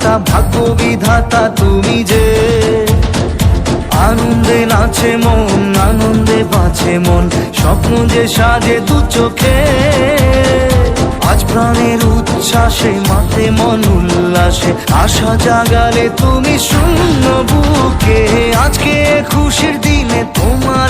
ত্রাতা ভাগ্য বিধাতা তুমি যে। আনন্দে নাচে মন, আনন্দে বাঁচে মন, স্বপ্ন যে সাজে দু চোখে। আজ প্রাণের উচ্ছ্বাসে, মাতে মন উল্লাসে, আশা জাগালে তুমি শূন্য বুকে। আজকে খুশির দিনে তোমারই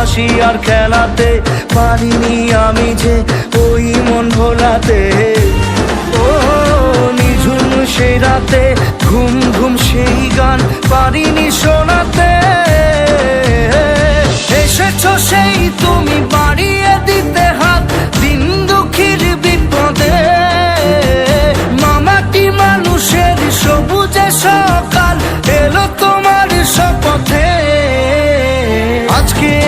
হাসি আর খেলাতে পারিনি আমি যে ওই মন ভোলাতে। ও, নিঝুম সেই রাতে, ঘুম ঘুম সেই গান পারিনি শোনাতে। এসেছ সেই তুমি বাড়িয়ে দিতে হাত, দিন দুঃখীর বিপদে। মামাটি মানুষের সবুজে সকাল